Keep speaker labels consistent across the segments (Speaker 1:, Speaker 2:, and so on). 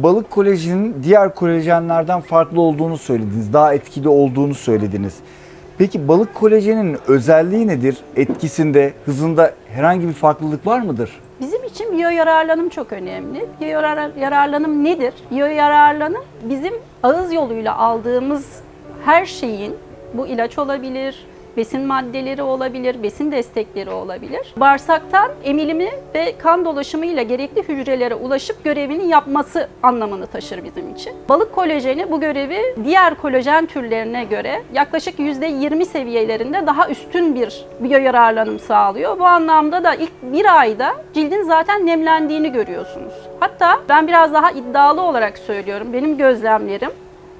Speaker 1: Balık kolajeninin diğer kolajenlerden farklı olduğunu söylediniz. Daha etkili olduğunu söylediniz. Peki balık kolajeninin özelliği nedir? Etkisinde, hızında herhangi bir farklılık var mıdır?
Speaker 2: Bizim için biyo yararlanım çok önemli. Biyo yarar- yararlanım nedir? Biyo yararlanım bizim ağız yoluyla aldığımız her şeyin bu ilaç olabilir, besin maddeleri olabilir, besin destekleri olabilir. Bağırsaktan emilimi ve kan dolaşımıyla gerekli hücrelere ulaşıp görevini yapması anlamını taşır bizim için. Balık kolajeni bu görevi diğer kolajen türlerine göre yaklaşık %20 seviyelerinde daha üstün bir biyo yararlanım sağlıyor. Bu anlamda da ilk bir ayda cildin zaten nemlendiğini görüyorsunuz. Hatta ben biraz daha iddialı olarak söylüyorum. Benim gözlemlerim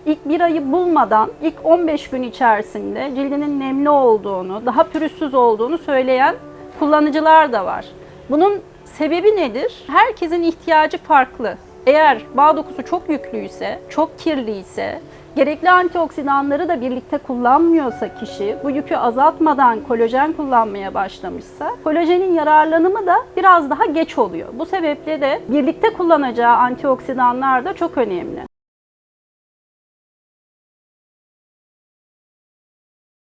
Speaker 2: İlk bir ayı bulmadan ilk 15 gün içerisinde cildinin nemli olduğunu, daha pürüzsüz olduğunu söyleyen kullanıcılar da var. Bunun sebebi nedir? Herkesin ihtiyacı farklı. Eğer bağ dokusu çok yüklüyse, çok kirliyse, gerekli antioksidanları da birlikte kullanmıyorsa kişi, bu yükü azaltmadan kolajen kullanmaya başlamışsa, kolajenin yararlanımı da biraz daha geç oluyor. Bu sebeple de birlikte kullanacağı antioksidanlar da çok önemli.